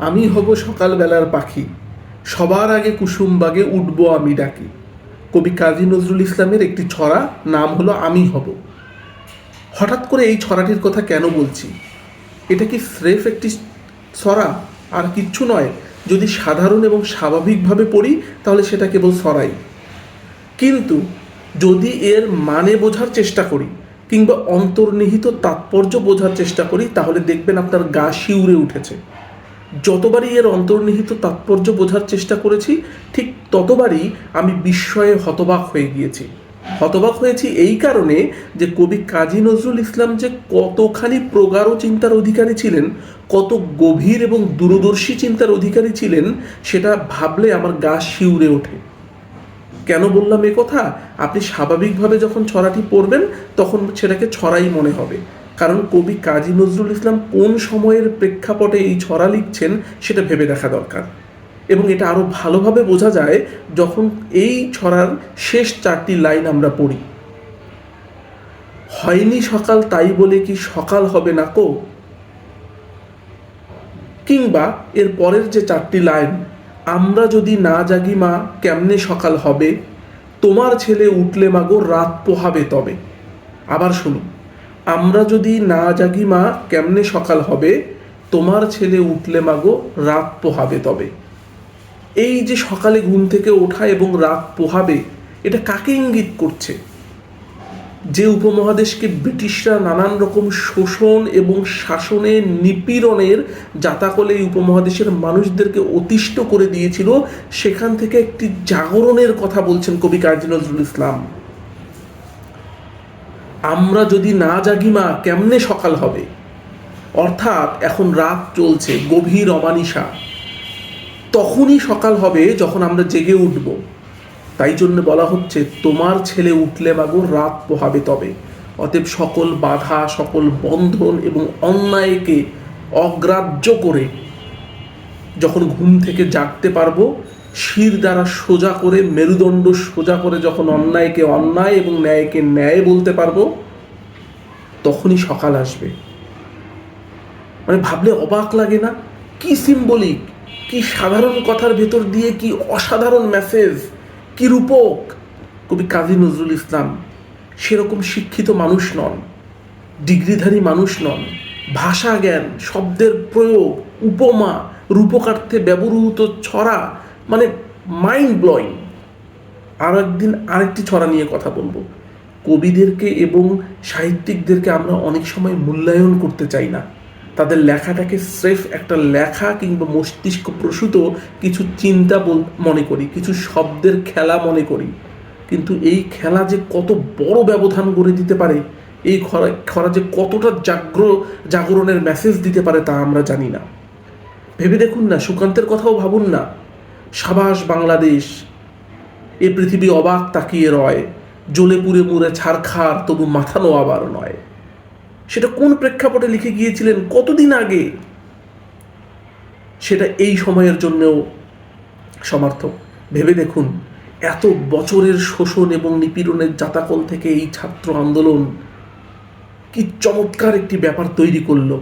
আমি হব সকালবেলার পাখি। সবার আগে কুসুমবাগে উঠব আমি ডাকি। কবি কাজী নজরুল ইসলামের একটি ছড়া, নাম হলো আমি হব। হঠাৎ করে এই ছড়াটির কথা কেন বলছি? এটা কি স্রেফ একটি ছড়া? আর কিচ্ছু নয়। যদি সাধারণ এবং স্বাভাবিকভাবে পড়ি, তাহলে সেটা কেবল ছড়াই। কিন্তু যদি এর মানে বোঝার চেষ্টা করি, কিংবা অন্তর্নিহিত তাৎপর্য বোঝার চেষ্টা করি, তাহলে দেখবেন আপনার গা শিউরে উঠেছে। যতবারই এর অন্তর্নিহিত তাৎপর্য বোঝার চেষ্টা করেছি, ঠিক ততবারই আমি বিস্ময়ে হতবাক হয়ে গিয়েছি। হতবাক হয়েছি এই কারণে যে কবি কাজী নজরুল ইসলাম যে কতখানি প্রগাঢ় চিন্তার অধিকারী ছিলেন, কত গভীর এবং দূরদর্শী চিন্তার অধিকারী ছিলেন, সেটা ভাবলে আমার গা শিউরে ওঠে। কেন বললাম এ কথা? আপনি স্বাভাবিকভাবে যখন ছড়াটি পড়বেন, তখন সেটাকে ছড়াই মনে হবে। কারণ কবি কাজী নজরুল ইসলাম কোন সময়ের প্রেক্ষাপটে এই ছড়া লিখছেন সেটা ভেবে দেখা দরকার। এবং এটা আরও ভালোভাবে বোঝা যায় যখন এই ছড়ার শেষ চারটি লাইন আমরা পড়ি। হয়নি সকাল তাই বলে কি সকাল হবে না কো? কিংবা এর পরের যে চারটি লাইন, আমরা যদি না জাগি মা, কেমনে সকাল হবে? তোমার ছেলে উঠলে মাগো রাত পোহাবে তবে। আবার শুনুন। আমরা যদি না জাগি মা, কেমনে সকাল হবে? তোমার ছেলে উঠলে মাগো, রাত পোহাবে তবে। এই যে সকালে ঘুম থেকে ওঠা এবং রাত পোহাবে, এটা কাকে ইঙ্গিত করছে? যে উপমহাদেশকে ব্রিটিশরা নানান রকম শোষণ এবং শাসনে নিপীড়নের জাতাকলে এই উপমহাদেশের মানুষদেরকে অতিষ্ঠ করে দিয়েছিল, সেখান থেকে একটি জাগরণের কথা বলছেন কবি কাজী নজরুল ইসলাম। আমরা যদি না জাগি মা, কেমনে সকাল হবে? অর্থাৎ এখন রাত চলছে, গভীর অমানিসা। তখনই সকাল হবে যখন আমরা জেগে উঠব। তাই জন্য বলা হচ্ছে, তোমার ছেলে উঠলে মাগো, রাত পোহাবে তবে। অতএব সকল বাধা, সকল বন্ধন এবং অন্যায়কে অগ্রাহ্য করে যখন ঘুম থেকে জাগতে পারব শির দ্বারা সোজা করে, মেরুদণ্ড সোজা করে যখন অন্যায়কে অন্যায় এবং ন্যায়কে ন্যায় বলতে পারব, তখনই সকাল আসবে। মানে ভাবলে অবাক লাগে না? কি সিম্বলিক কি সাধারণ কথার ভেতর দিয়ে কি অসাধারণ মেসেজ কি রূপক? কবি কাজী নজরুল ইসলাম সেরকম শিক্ষিত মানুষ নন, ডিগ্রিধারী মানুষ নন, ভাষা জ্ঞান, শব্দের প্রয়োগ, উপমা, রূপকার্থে ব্যবহৃত ছড়া মানে মাইন্ড ব্লোয়িং আর একদিন আরেকটি ছড়া নিয়ে কথা বলব। কবিদেরকে এবং সাহিত্যিকদেরকে আমরা অনেক সময় মূল্যায়ন করতে চাই না। তাদের লেখাটাকে স্রেফ একটা লেখা কিংবা মস্তিষ্ক প্রসূত কিছু চিন্তা মনে করি, কিছু শব্দের খেলা মনে করি। কিন্তু এই খেলা যে কত বড় ব্যবধান গড়ে দিতে পারে, এই খরা খরা যে কতটা জাগ্র, জাগরণের মেসেজ দিতে পারে তা আমরা জানি না। ভেবে দেখুন না, সুকান্তের কথাও ভাবুন না। সাবাস বাংলাদেশ। এ পৃথিবী অবাক তাকিয়ে রয়, জ্বলে পুড়ে মুড়ে ছাড়খার তবু মাথা আবার নয়। সেটা কোন প্রেক্ষাপটে লিখে গিয়েছিলেন, কতদিন আগে? সেটা এই সময়ের জন্যও সমার্থক। ভেবে দেখুন, এত বছরের শোষণ এবং নিপীড়নের জাতাকল থেকে এই ছাত্র আন্দোলন কি চমৎকার একটি ব্যাপার তৈরি করল।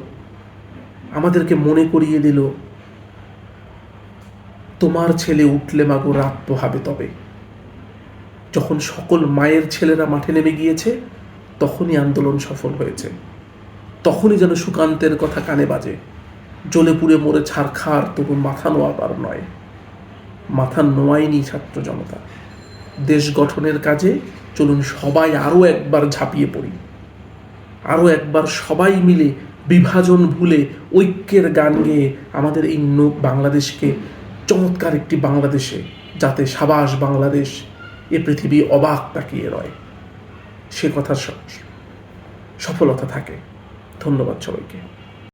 আমাদেরকে মনে করিয়ে দিল তোমার ছেলে উঠলে মাগো রাত পোহাবে তবে। যখন সকল মায়ের ছেলেরা মাঠে নেমে গিয়েছে, তখনই আন্দোলন সফল হয়েছে। তখনই যেন সুকান্তের কথা কানে বাজে। জ্বলে পুড়ে মরে ছাড়খার তবু মাথা নোয়াবার নয়। মাথা নোয়ায়নি ছাত্র জনতা। দেশ গঠনের কাজে চলুন সবাই আরও একবার ঝাঁপিয়ে পড়ি। আরও একবার সবাই মিলে বিভাজন ভুলে ঐক্যের গান গেয়ে আমাদের এই বাংলাদেশকে চমৎকার একটি বাংলাদেশে যাতে সাবাস বাংলাদেশ এ পৃথিবী অবাক তাকিয়ে রয়। সে কথার সফলতা থাকে। ধন্যবাদ সবাইকে।